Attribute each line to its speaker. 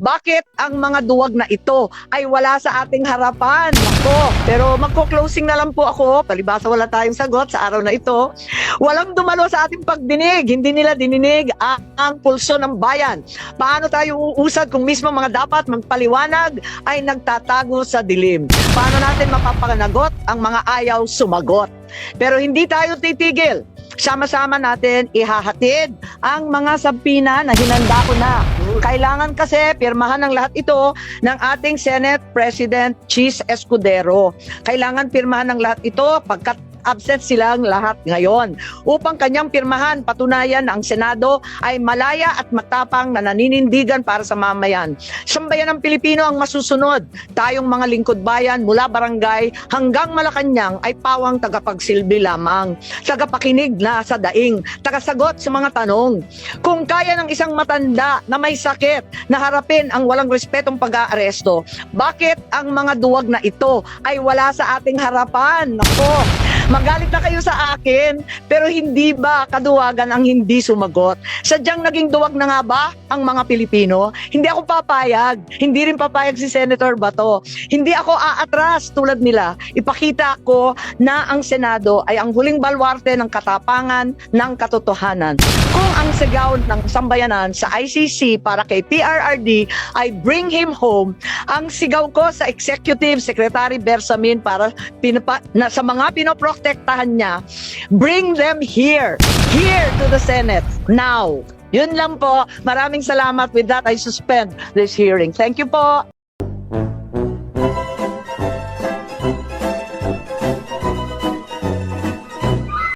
Speaker 1: Bakit ang mga duwag na ito ay wala sa ating harapan? Nako, pero magko-closing na lang po ako. Palibasa wala tayong sagot sa araw na ito. Walang dumalo sa ating pagdinig. Hindi nila dininig ang, ang pulso ng bayan. Paano tayo uusad kung mismo mga dapat magpaliwanag ay nagtatago sa dilim? Paano natin mapapanagot ang mga ayaw sumagot? Pero hindi tayo titigil. Sama-sama natin ihahatid ang mga sabpina na hinanda ko na. Kailangan kasi pirmahan ng lahat ito ng ating Senate President Cheese Escudero. Kailangan pirmahan ng lahat ito pagkat absent silang lahat ngayon upang kanyang pirmahan patunayan na ang Senado ay malaya at matapang na naninindigan para sa mamayan. Sambayan ng Pilipino ang masusunod. Tayong mga lingkod bayan mula barangay hanggang Malacanang ay pawang tagapagsilbi lamang. Tagapakinig na sa daing, tagasagot sa mga tanong. Kung kaya ng isang matanda na may sakit na harapin ang walang respetong pag-aaresto, bakit ang mga duwag na ito ay wala sa ating harapan? Nako, Magalit na kayo sa akin, pero hindi ba kaduwagan ang hindi sumagot? Sadyang naging duwag na nga ba ang mga Pilipino? Hindi ako papayag. Hindi rin papayag si Senator Bato. Hindi ako aatras tulad nila. Ipakita ko na ang Senado ay ang huling balwarte ng katapangan ng katotohanan. Kung ang sigaw ng sambayanan sa ICC para kay PRRD ay bring him home, ang sigaw ko sa Executive Secretary Bersamin para pinapa, na, sa mga pinoprotektahan niya, bring them here, here to the Senate, now. Yun lang po. Maraming salamat. With that, I suspend this hearing. Thank you po.